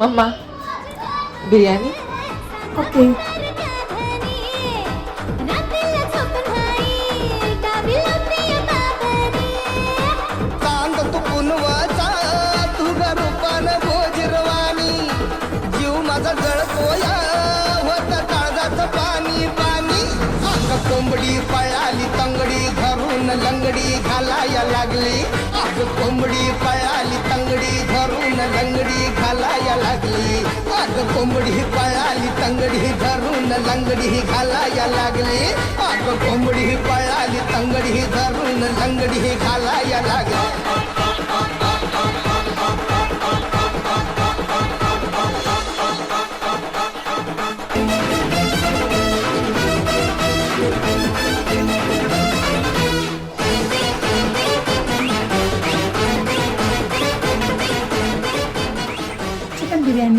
Mamma biryani okay पाणी पाणी. कोंबडी पळाली तंगडी घरून लंगडी घालाया लागली. अग कोंबडी पळाली तंगडी घालाया लागली. आग कोंबडी पळाली तंगडी धरून लंगडी घालाया लागली. आग कोंबडी पळाली तंगडी धरून लंगडी घालाया लागली. güven